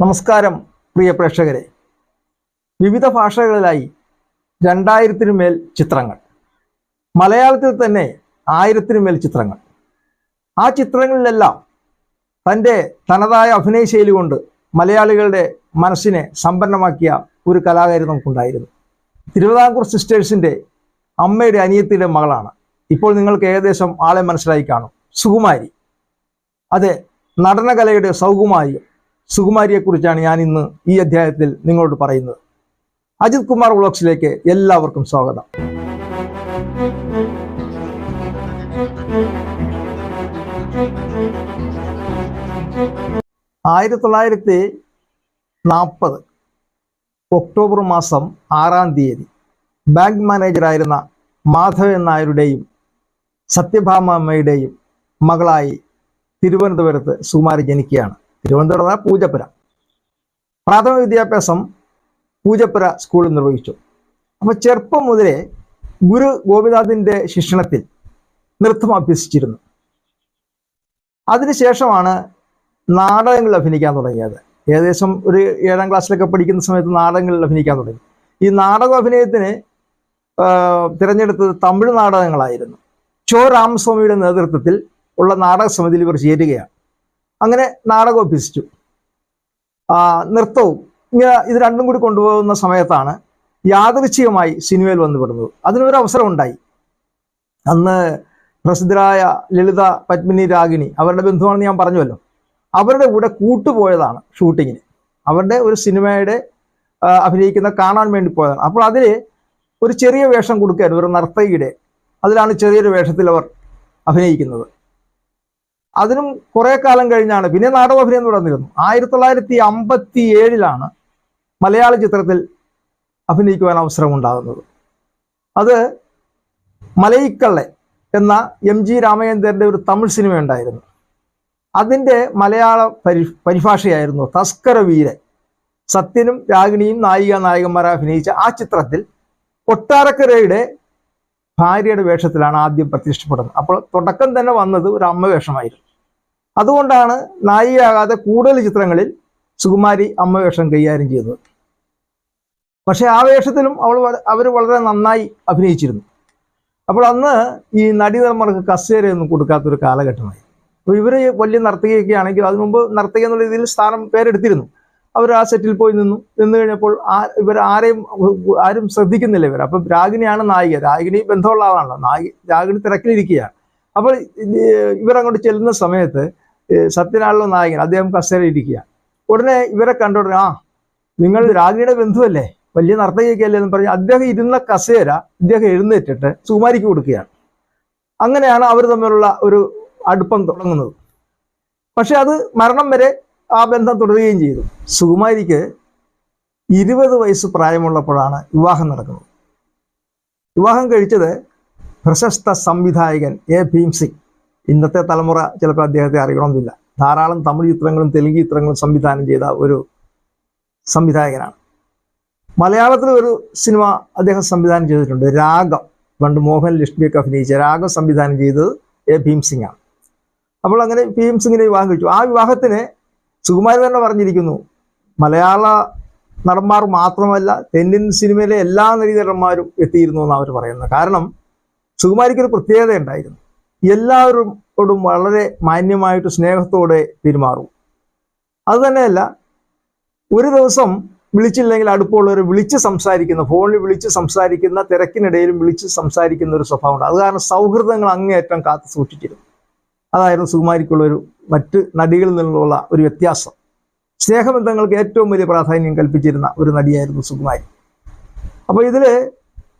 നമസ്കാരം പ്രിയ പ്രേക്ഷകരെ. വിവിധ ഭാഷകളിലായി രണ്ടായിരത്തിനു മേൽ ചിത്രങ്ങൾ. മലയാളത്തിൽ തന്നെ ആയിരത്തിനു മേൽ ചിത്രങ്ങൾ. ആ ചിത്രങ്ങളിലെല്ലാം തന്റെ തനതായ അഭിനയശൈലി കൊണ്ട് മലയാളികളുടെ മനസ്സിനെ സമ്പന്നമാക്കിയ ഒരു കലാകാരി നമുക്കുണ്ടായിരുന്നു. തിരുവിതാംകൂർ സിസ്റ്റേഴ്സിന്റെ അമ്മയുടെ അനിയത്തിയുടെ മകളാണ്. ഇപ്പോൾ നിങ്ങൾക്ക് ഏകദേശം ആളെ മനസ്സിലായി കാണും. സുകുമാരി. അതെ നടനകലയുടെ സൗകുമാര്യം സുകുമാരിയെക്കുറിച്ചാണ് ഞാൻ ഇന്ന് ഈ അധ്യായത്തിൽ നിങ്ങളോട് പറയുന്നത്. അജിത് കുമാർ വ്ളോഗ്സിലേക്ക് എല്ലാവർക്കും സ്വാഗതം. ആയിരത്തി തൊള്ളായിരത്തി നാൽപ്പത് ഒക്ടോബർ മാസം ആറാം തീയതി ബാങ്ക് മാനേജറായിരുന്ന മാധവൻ നായരുടെയും സത്യഭാമ അമ്മയുടെയും മകളായി തിരുവനന്തപുരത്ത് സുകുമാരി ജനിക്കുകയാണ്. തിരുവനന്തപുരം എന്ന പൂജപ്പുര. പ്രാഥമിക വിദ്യാഭ്യാസം പൂജപ്പുര സ്കൂളിൽ നിർവഹിച്ചു. അപ്പോൾ ചെറുപ്പം മുതലേ ഗുരു ഗോപിനാഥിന്റെ ശിക്ഷണത്തിൽ നൃത്തം അഭ്യസിച്ചിരുന്നു. അതിനുശേഷമാണ് നാടകങ്ങൾ അഭിനയിക്കാൻ തുടങ്ങിയത്. ഏകദേശം ഒരു ഏഴാം ക്ലാസ്സിലൊക്കെ പഠിക്കുന്ന സമയത്ത് നാടകങ്ങളിൽ അഭിനയിക്കാൻ തുടങ്ങി. ഈ നാടക അഭിനയത്തിന് തിരഞ്ഞെടുത്തത് തമിഴ് നാടകങ്ങളായിരുന്നു. ചോ. രാമസ്വാമിയുടെ നേതൃത്വത്തിൽ ഉള്ള നാടക സമിതിയിൽ ഇവർ ചേരുകയാണ്. അങ്ങനെ നാടകം അഭ്യസിച്ചു. നൃത്തവും. ഇങ്ങനെ ഇത് രണ്ടും കൂടി കൊണ്ടുപോകുന്ന സമയത്താണ് യാദൃച്ഛികമായി സിനിമയിൽ വന്നുപെടുന്നത്. അതിനൊരു അവസരം ഉണ്ടായി അന്ന് പ്രസിദ്ധരായ ലളിത പത്മിനി രാഗിണി അവരുടെ ബന്ധുവാണെന്ന് ഞാൻ പറഞ്ഞുവല്ലോ. അവരുടെ കൂടെ കൂട്ടുപോയതാണ് ഷൂട്ടിങ്ങിന്. അവരുടെ ഒരു സിനിമയുടെ അഭിനയിക്കുന്ന കാണാൻ വേണ്ടി പോയതാണ്. അപ്പോൾ അതിൽ ഒരു ചെറിയ വേഷം കൊടുക്കുകയായിരുന്നു. ഒരു നർത്തകിയുടെ. അതിലാണ് ചെറിയൊരു വേഷത്തിൽ അവർ അഭിനയിക്കുന്നത്. അതിനും കുറെ കാലം കഴിഞ്ഞാണ്. പിന്നെ നാടക അഭിനയം തുടർന്നിരുന്നു. ആയിരത്തി തൊള്ളായിരത്തി അമ്പത്തി ഏഴിലാണ് മലയാള ചിത്രത്തിൽ അഭിനയിക്കുവാൻ അവസരം ഉണ്ടാകുന്നത് അത് മലയിക്കള്ളെ എന്ന എം ജി രാമചന്ദ്രന്റെ ഒരു തമിഴ് സിനിമ ഉണ്ടായിരുന്നു അതിന്റെ മലയാള പരി പരിഭാഷയായിരുന്നു തസ്കര വീരൻ സത്യനും രാഗിണിയും നായിക നായകന്മാരെ അഭിനയിച്ച ആ ചിത്രത്തിൽ കൊട്ടാരക്കരയുടെ ഭാര്യയുടെ വേഷത്തിലാണ് ആദ്യം പ്രത്യക്ഷപ്പെടുന്നത്. അപ്പോൾ തുടക്കം തന്നെ വന്നത് ഒരു അമ്മ വേഷമായിരുന്നു. അതുകൊണ്ടാണ് നായികയാകാതെ കൂടുതൽ ചിത്രങ്ങളിൽ സുകുമാരി അമ്മ വേഷം കൈകാര്യം ചെയ്തത്. പക്ഷേ ആ വേഷത്തിലും അവൾ അവർ വളരെ നന്നായി അഭിനയിച്ചിരുന്നു. അപ്പോൾ അന്ന് ഈ നടിതന്മാർക്ക് കസേരയൊന്നും കൊടുക്കാത്തൊരു കാലഘട്ടമായി. അപ്പോൾ ഇവർ വലിയ നർത്തകിയൊക്കെ ആണെങ്കിൽ അതിനുമുമ്പ് നർത്തകി എന്നുള്ള രീതിയിൽ സ്ഥാനം പേരെടുത്തിരുന്നു. അവർ ആ സെറ്റിൽ പോയി നിന്നു. നിന്ന് കഴിഞ്ഞപ്പോൾ ആ ഇവർ ആരെയും ആരും ശ്രദ്ധിക്കുന്നില്ല ഇവർ അപ്പം രാഗിണിയാണ് നായിക. രാഗിണി ബന്ധമുള്ള ആളാണല്ലോ. നായി രാഗിണി തിരക്കിലിരിക്കുകയാണ്. അപ്പോൾ ഇവർ അങ്ങോട്ട് ചെല്ലുന്ന സമയത്ത് സത്യനാണല്ലോ നായകൻ അദ്ദേഹം കസേര ഇരിക്കുക ഉടനെ ഇവരെ കണ്ടോടനെ ആ നിങ്ങൾ രാഗിണിയുടെ ബന്ധുവല്ലേ? വലിയ നർത്തകിയൊക്കെയല്ലേ? എന്ന് പറഞ്ഞ് അദ്ദേഹം ഇരുന്ന കസേര ഇദ്ദേഹം എഴുന്നേറ്റിട്ട് സുകുമാരിക്ക് കൊടുക്കുകയാണ്. അങ്ങനെയാണ് അവർ തമ്മിലുള്ള ഒരു അടുപ്പം തുടങ്ങുന്നത്. പക്ഷെ അത് മരണം വരെ ആ ബന്ധം തുടരുകയും ചെയ്തു. സുകുമാരിക്ക് ഇരുപത് വയസ്സ് പ്രായമുള്ളപ്പോഴാണ് വിവാഹം നടക്കുന്നത്. വിവാഹം കഴിച്ചത് പ്രശസ്ത സംവിധായകൻ എ. ഭീംസിംഗ്. ഇന്നത്തെ തലമുറ ചിലപ്പോൾ അദ്ദേഹത്തെ അറിയണമെന്നില്ല. ധാരാളം തമിഴ് ചിത്രങ്ങളും തെലുങ്ക് ചിത്രങ്ങളും സംവിധാനം ചെയ്ത ഒരു സംവിധായകനാണ്. മലയാളത്തിൽ ഒരു സിനിമ അദ്ദേഹം സംവിധാനം ചെയ്തിട്ടുണ്ട്. രാഗം. പണ്ട് മോഹൻ ലക്ഷ്മിയൊക്കെ അഭിനയിച്ച രാഗം സംവിധാനം ചെയ്തത് എ. ഭീംസിംഗ് ആണ്. അപ്പോൾ അങ്ങനെ ഭീംസിങ്ങിനെ വിവാഹം കഴിച്ചു. ആ വിവാഹത്തിന് സുകുമാരി തന്നെ പറഞ്ഞിരിക്കുന്നു മലയാള നടന്മാർ മാത്രമല്ല തെന്നിൻ സിനിമയിലെ എല്ലാ നടിനടന്മാരും എത്തിയിരുന്നു എന്ന് അവർ പറയുന്നത്. കാരണം സുകുമാരിക്ക് ഒരു പ്രത്യേകത ഉണ്ടായിരുന്നു. എല്ലാവരോടും വളരെ മാന്യമായിട്ട് സ്നേഹത്തോടെ പെരുമാറും. അത് തന്നെയല്ല ഒരു ദിവസം വിളിച്ചില്ലെങ്കിൽ അടുപ്പമുള്ളവർ വിളിച്ച് സംസാരിക്കുന്ന ഫോണിൽ വിളിച്ച് സംസാരിക്കുന്ന തിരക്കിനിടയിലും വിളിച്ച് സംസാരിക്കുന്ന ഒരു സ്വഭാവമുണ്ട്. അത് കാരണം സൗഹൃദങ്ങൾ അങ്ങേയറ്റം കാത്തു സൂക്ഷിച്ചിരുന്നു. അതായിരുന്നു സുകുമാരിക്കുള്ള ഒരു മറ്റ് നടികളിൽ നിന്നുള്ള ഒരു വ്യത്യാസം. സ്നേഹബന്ധങ്ങൾക്ക് ഏറ്റവും വലിയ പ്രാധാന്യം കൽപ്പിച്ചിരുന്ന ഒരു നടിയായിരുന്നു സുകുമാരി. അപ്പോൾ ഇതിൽ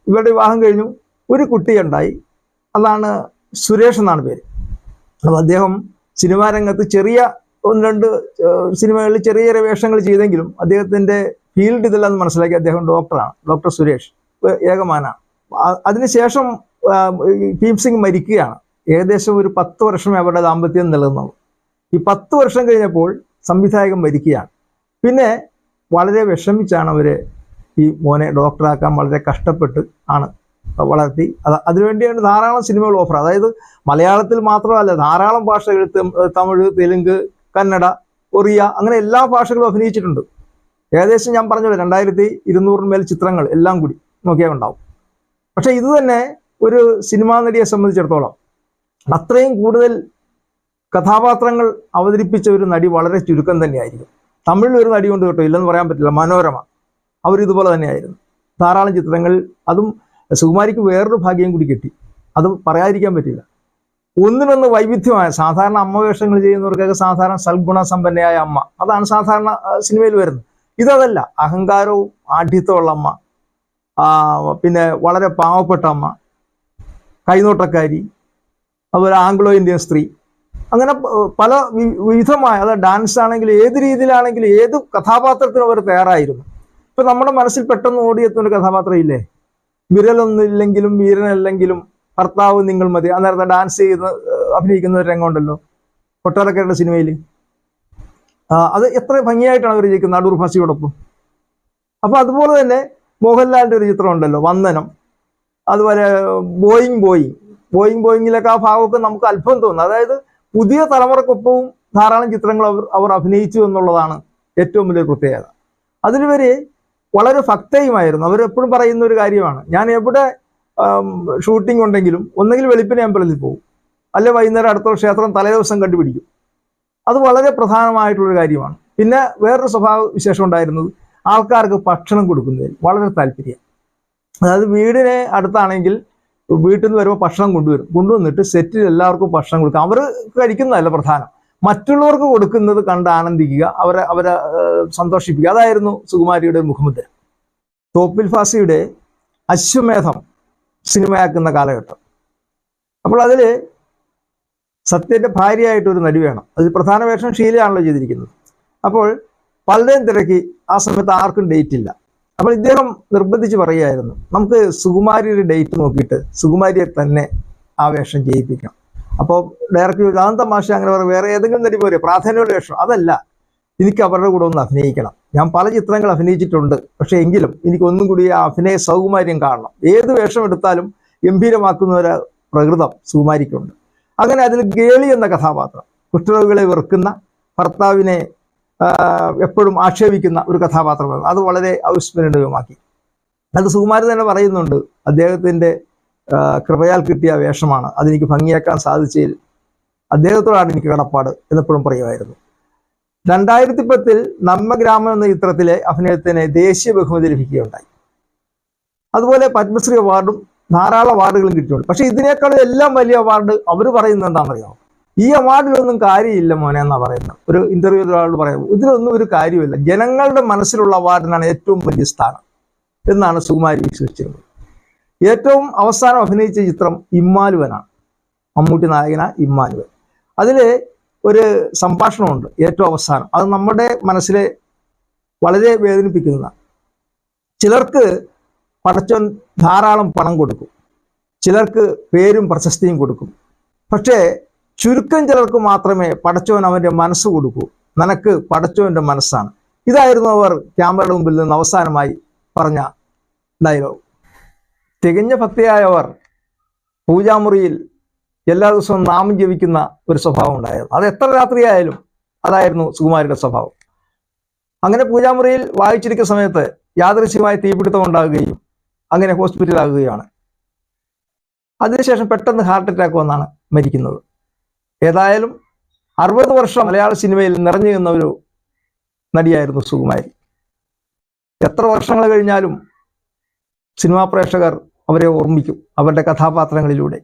ഇവരുടെ വിവാഹം കഴിഞ്ഞു. ഒരു കുട്ടിയുണ്ടായി അതാണ് സുരേഷ് എന്നാണ് പേര്. അപ്പോൾ അദ്ദേഹം സിനിമാ രംഗത്ത് ചെറിയ ഒന്ന് രണ്ട് സിനിമകളിൽ ചെറിയ ചെറിയ വേഷങ്ങൾ ചെയ്തെങ്കിലും അദ്ദേഹത്തിന്റെ ഫീൽഡ് ഇതെല്ലാം മനസ്സിലാക്കി അദ്ദേഹം ഡോക്ടറാണ്. ഡോക്ടർ സുരേഷ്. ഏകമാന ഏകമാനാണ്. അതിനുശേഷം ഭീം സിംഗ് മരിക്കുകയാണ്. ഏകദേശം ഒരു പത്ത് വർഷമേ അവരുടെ ദാമ്പത്യം നിലനിന്നുള്ളൂ. ഈ പത്ത് വർഷം കഴിഞ്ഞപ്പോൾ സംവിധായകൻ മരിക്കുകയാണ്. പിന്നെ വളരെ വിഷമിച്ചാണ് അവർ ഈ മോനെ ഡോക്ടറാക്കാൻ വളരെ കഷ്ടപ്പെട്ട് ആണ് വളർത്തി. അത് അതിനുവേണ്ടിയാണ് ധാരാളം സിനിമകൾ ഓഫർ അതായത് മലയാളത്തിൽ മാത്രമല്ല ധാരാളം ഭാഷകൾ തമിഴ് തെലുങ്ക് കന്നഡ ഒറിയ അങ്ങനെ എല്ലാ ഭാഷകളും അഭിനയിച്ചിട്ടുണ്ട്. ഏകദേശം ഞാൻ പറഞ്ഞല്ലോ രണ്ടായിരത്തി ഇരുന്നൂറിന് മേൽ ചിത്രങ്ങൾ എല്ലാം കൂടി നോക്കിയാൽ ഉണ്ടാവും. പക്ഷെ ഇത് തന്നെ ഒരു സിനിമാ നടിയെ സംബന്ധിച്ചിടത്തോളം അത്രയും കൂടുതൽ കഥാപാത്രങ്ങൾ അവതരിപ്പിച്ച ഒരു നടി വളരെ ചുരുക്കം തന്നെയായിരിക്കും. തമിഴിൽ ഒരു നടി കൊണ്ട് കേട്ടോ ഇല്ലെന്ന് പറയാൻ പറ്റില്ല മനോരമ. അവർ ഇതുപോലെ തന്നെയായിരുന്നു. ധാരാളം ചിത്രങ്ങൾ അതും സുകുമാരിക്ക് വേറൊരു ഭാഗ്യം കൂടി കിട്ടി. അത് പറയാതിരിക്കാൻ പറ്റില്ല. ഒന്നിനൊന്ന് വൈവിധ്യമായ സാധാരണ അമ്മ വേഷങ്ങൾ ചെയ്യുന്നവർക്കൊക്കെ സാധാരണ സൽഗുണസമ്പന്നയായ അമ്മ. അതാണ് സാധാരണ സിനിമയിൽ വരുന്നത്. ഇതതല്ല അഹങ്കാരവും ആഢ്യത്വമുള്ള അമ്മ. പിന്നെ വളരെ പാവപ്പെട്ട അമ്മ. കൈനോട്ടക്കാരി. അതുപോലെ ആംഗ്ലോ ഇന്ത്യൻ സ്ത്രീ. അങ്ങനെ പല വിവിധമായ അത് ഡാൻസ് ആണെങ്കിൽ ഏത് രീതിയിലാണെങ്കിലും ഏത് കഥാപാത്രത്തിനും അവർ തയ്യാറായിരുന്നു. ഇപ്പൊ നമ്മുടെ മനസ്സിൽ പെട്ടെന്ന് ഓടിയെത്തുന്ന കഥാപാത്രം ഇല്ലേ? വിരലൊന്നുമില്ലെങ്കിലും വീരനല്ലെങ്കിലും ഭർത്താവ് നിങ്ങൾ മതി. അന്നേരത്തെ ഡാൻസ് ചെയ്ത് അഭിനയിക്കുന്ന ഒരു രംഗമുണ്ടല്ലോ. കൊട്ടാരക്കരയുടെ സിനിമയിൽ അത് എത്ര ഭംഗിയായിട്ടാണ് അവർ ജയിക്കുന്നത് അടൂർ ഭാഷയോടൊപ്പം അപ്പൊ അതുപോലെ തന്നെ മോഹൻലാലിന്റെ ഒരു ചിത്രം ഉണ്ടല്ലോ വന്ദനം. അതുപോലെ ബോയിങ് ബോയിങ് ബോയിങ് ബോയിങ്ങിലൊക്കെ ആ ഭാഗമൊക്കെ നമുക്ക് അത്ഭുതം തോന്നുന്നു അതായത് പുതിയ തലമുറക്കൊപ്പവും ധാരാളം ചിത്രങ്ങൾ അവർ അവർ അഭിനയിച്ചു എന്നുള്ളതാണ് ഏറ്റവും വലിയ പ്രത്യേകത. അതിലുവരെ വളരെ ഭക്തയുമായിരുന്നു. അവരെപ്പോഴും പറയുന്ന ഒരു കാര്യമാണ്. ഞാൻ എവിടെ ഷൂട്ടിംഗ് ഉണ്ടെങ്കിലും ഒന്നെങ്കിൽ വെളുപ്പിനെ അമ്പലത്തിൽ പോകും. അല്ലെ വൈകുന്നേരം അടുത്ത ക്ഷേത്രം തലേദിവസം കണ്ടുപിടിക്കും. അത് വളരെ പ്രധാനമായിട്ടുള്ളൊരു കാര്യമാണ്. പിന്നെ വേറൊരു സ്വഭാവ വിശേഷം ഉണ്ടായിരുന്നത് ആൾക്കാർക്ക് ഭക്ഷണം കൊടുക്കുന്നതിൽ വളരെ താല്പര്യം. അതായത് വീടിനെ അടുത്താണെങ്കിൽ വീട്ടിൽ നിന്ന് വരുമ്പോൾ ഭക്ഷണം കൊണ്ടുവരും. കൊണ്ടുവന്നിട്ട് സെറ്റിൽ എല്ലാവർക്കും ഭക്ഷണം കൊടുക്കുക അവർ കഴിക്കുന്നതല്ല പ്രധാനം. മറ്റുള്ളവർക്ക് കൊടുക്കുന്നത് കണ്ട് ആനന്ദിക്കുക അവരെ അവരെ സന്തോഷിപ്പിക്കുക. അതായിരുന്നു സുകുമാരിയുടെ മുഖമുദ്ര. തോപ്പിൽ ഫാസിയുടെ അശ്വമേധം സിനിമയാക്കുന്ന കാലഘട്ടം. അപ്പോൾ അതിൽ സത്യന്റെ ഭാര്യയായിട്ടൊരു നടി വേണം. അതിൽ പ്രധാന വേഷം ഷീലയാണല്ലോ ചെയ്തിരിക്കുന്നത്. അപ്പോൾ പലരെയും തിരക്കി ആ സമയത്ത് ആർക്കും ഡേറ്റ് ഇല്ല. അപ്പോൾ ഇദ്ദേഹം നിർബന്ധിച്ച് പറയുകയായിരുന്നു നമുക്ക് സുകുമാരിയുടെ ഡേറ്റ് നോക്കിയിട്ട് സുകുമാരിയെ തന്നെ ആ വേഷം ചെയ്യിപ്പിക്കണം അപ്പോൾ ഡയറക്ടർ ചോദിച്ചു തമാശ അങ്ങനെ പറയും വേറെ ഏതെങ്കിലും നടി പോരെ? പ്രാധാന്യമുള്ള വേഷം. അതല്ല എനിക്ക് അവരുടെ കൂടെ ഒന്ന് അഭിനയിക്കണം. ഞാൻ പല ചിത്രങ്ങൾ അഭിനയിച്ചിട്ടുണ്ട് പക്ഷേ എങ്കിലും എനിക്ക് ഒന്നും കൂടി ആ അഭിനയ സൗകുമാര്യം കാണണം. ഏത് വേഷം എടുത്താലും ഗംഭീരമാക്കുന്ന ഒരു പ്രകൃതം സുകുമാരിക്കുണ്ട്. അങ്ങനെ അതിൽ ഗേളി എന്ന കഥാപാത്രം കുഷ്ഠരോഗികളെ വെറുക്കുന്ന ഭർത്താവിനെ എപ്പോഴും ആക്ഷേപിക്കുന്ന ഒരു കഥാപാത്രമാണ് അത് വളരെ അവിസ്മരണീയമാക്കി അത് സുകുമാരൻ തന്നെ പറയുന്നുണ്ട് അദ്ദേഹത്തിന്റെ കൃപയാൽ കിട്ടിയ വേഷമാണ്. അതെനിക്ക് ഭംഗിയാക്കാൻ സാധിച്ചതിൽ അദ്ദേഹത്തോടാണ് എനിക്ക് കടപ്പാട് എന്നെപ്പോഴും പറയുമായിരുന്നു. രണ്ടായിരത്തി പത്തിൽ നമ്മ ഗ്രാമം എന്ന ചിത്രത്തിലെ അഭിനയത്തിന് ദേശീയ ബഹുമതി ലഭിക്കുകയുണ്ടായി. അതുപോലെ പത്മശ്രീ അവാർഡും ധാരാളം അവാർഡുകളും കിട്ടിയിട്ടുണ്ട്. പക്ഷേ ഇതിനേക്കാളും എല്ലാം വലിയ അവാർഡ് അവർ പറയുന്നത് എന്താണെന്നറിയോ ഈ അവാർഡിലൊന്നും കാര്യമില്ല മോനെ എന്നാ പറയുന്നത്. ഒരു ഇന്റർവ്യൂ ഒരാളോട് പറയുന്നത് ഇതിലൊന്നും ഒരു കാര്യമില്ല. ജനങ്ങളുടെ മനസ്സിലുള്ള അവാർഡിനാണ് ഏറ്റവും വലിയ സ്ഥാനം എന്നാണ് സുകുമാരി വിശ്വസിച്ചിരുന്നത്. ഏറ്റവും അവസാനം അഭിനയിച്ച ചിത്രം ഇമ്മാലുവനാണ് മമ്മൂട്ടി നായകന ഇമ്മാലുവൻ അതിൽ ഒരു സംഭാഷണമുണ്ട് ഏറ്റവും അവസാനം. അത് നമ്മുടെ മനസ്സിലെ വളരെ വേദനിപ്പിക്കുന്നതാണ് ചിലർക്ക് പടച്ചോൻ ധാരാളം പണം കൊടുക്കും. ചിലർക്ക് പേരും പ്രശസ്തിയും കൊടുക്കും. പക്ഷേ ചുരുക്കം ചിലർക്ക് മാത്രമേ പടച്ചവൻ അവന്റെ മനസ്സ് കൊടുക്കൂ. നിനക്ക് പടച്ചവന്റെ മനസ്സാണ്. ഇതായിരുന്നു അവർ ക്യാമറയുടെ മുമ്പിൽ നിന്ന് അവസാനമായി പറഞ്ഞ ഡയലോഗ്. തികഞ്ഞ ഭക്തിയായവർ പൂജാമുറിയിൽ എല്ലാ ദിവസവും നാമം ജപിക്കുന്ന ഒരു സ്വഭാവം ഉണ്ടായിരുന്നു. അത് എത്ര രാത്രിയായാലും അതായിരുന്നു സുകുമാരിയുടെ സ്വഭാവം. അങ്ങനെ പൂജാമുറിയിൽ വായിച്ചിരിക്കുന്ന സമയത്ത് യാദൃശ്യമായ തീപിടുത്തം ഉണ്ടാകുകയും അങ്ങനെ ഹോസ്പിറ്റലാകുകയാണ് അതിനുശേഷം പെട്ടെന്ന് ഹാർട്ട് അറ്റാക്ക് വന്നാണ് മരിക്കുന്നത്. ഏതായാലും അറുപത് വർഷം മലയാള സിനിമയിൽ നിറഞ്ഞു നിന്ന ഒരു നടിയായിരുന്നു സുകുമാരി. എത്ര വർഷങ്ങൾ കഴിഞ്ഞാലും സിനിമാ പ്രേക്ഷകർ അവരെ ഓർമ്മിക്കും അവരുടെ കഥാപാത്രങ്ങളിലൂടെ.